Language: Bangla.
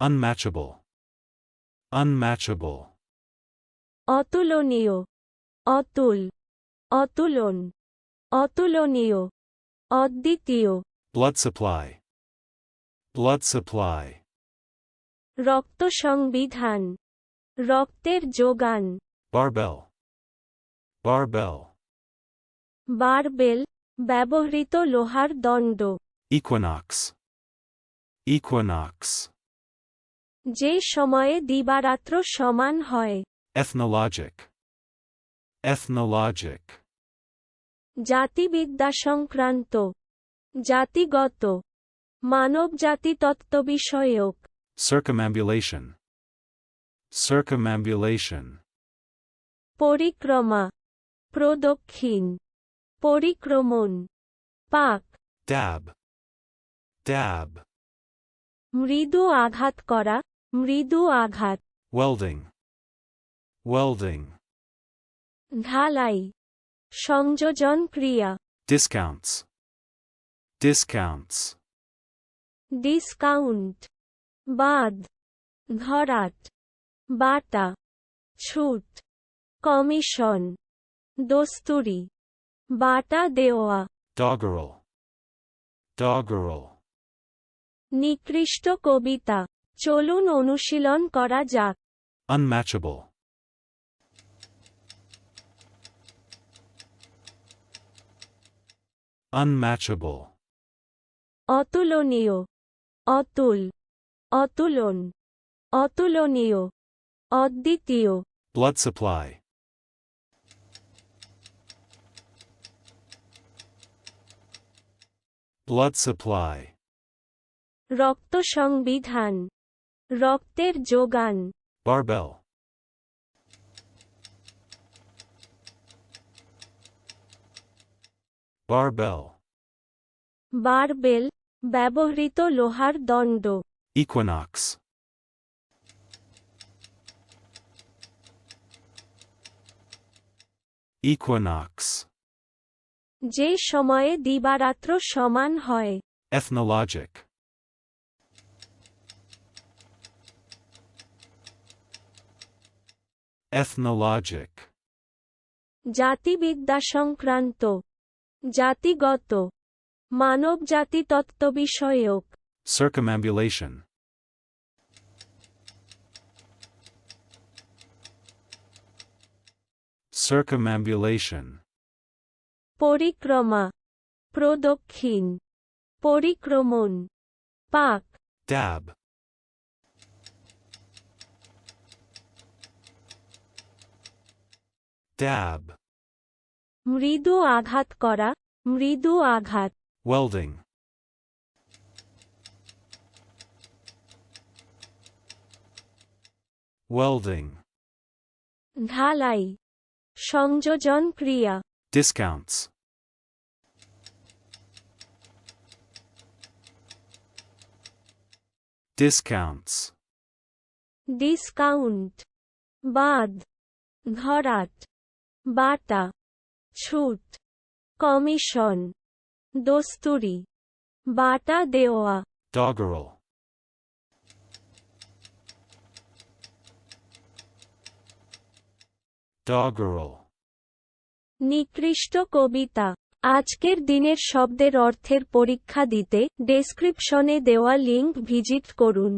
Unmatchable. Unmatchable. অতুলনীয় অতুল অতুলন অতুলনীয় অদ্বিতীয় Blood supply. Blood supply. রক্ত সংবিধান রক্তের যোগান Barbell. Barbell. বারবেল ব্যবহৃত লোহার দণ্ড Equinox. Equinox. যে সময়ে দিবারাত্র সমান হয় Ethnologic. Ethnologic. জাতিবিদ্যা সংক্রান্ত জাতিগত মানবজাতি তত্ত্ব বিষয়ক Circumambulation. Circumambulation. পরিক্রমা প্রদক্ষিণ পরিক্রমণ পাক Dab. Dab. মৃদু আঘাত করা মৃদু আঘাত Welding. Welding. ঢালাই সংযোজন ক্রিয়া Discounts. Discounts. ডিসকাউন্ট বাদ ধরাট বাটা ছুট কমিশন দস্তুরি বাটা দেওয়া Doggerel. Doggerel. নিকৃষ্ট কবিতা চলুন অনুশীলন করা যাক। আনম্যাচেবল আনম্যাচেবল অতুলনীয়। অতুল। অতুলন। অতুলনীয়। অদ্বিতীয়। ব্লাড সাপ্লাই ব্লাড সাপ্লাই রক্ত সংবিধান। রক্তের যোগান। বারবেল বারবেল বারবেল ব্যবহৃত লোহার দণ্ড। ইকোনক্স ইকোনাক্স যে সময়ে দিবারাত্র সমান হয়। এথনোলজিক Ethnologic. জাতিবিদ্যা সংক্রান্ত জাতিগত মানবজাতি তত্ত্ব বিষয়ক Circumambulation. Circumambulation. পরিক্রমা প্রদক্ষিণ পরিক্রমণ পাক Dab. Dab. মৃদু আঘাত করা মৃদু আঘাত Welding. Welding. ঢালাই সংযোজন ক্রিয়া Discounts. Discounts. ডিসকাউন্ট বাদ ধরাট বাটা ছুট কমিশন দস্তুরি বাটা দেওয়া Doggerel. Doggerel. নিকৃষ্ট কবিতা আজকের দিনের শব্দের অর্থের পরীক্ষা দিতে ডেসক্রিপশনে দেওয়া লিঙ্ক ভিজিট করুন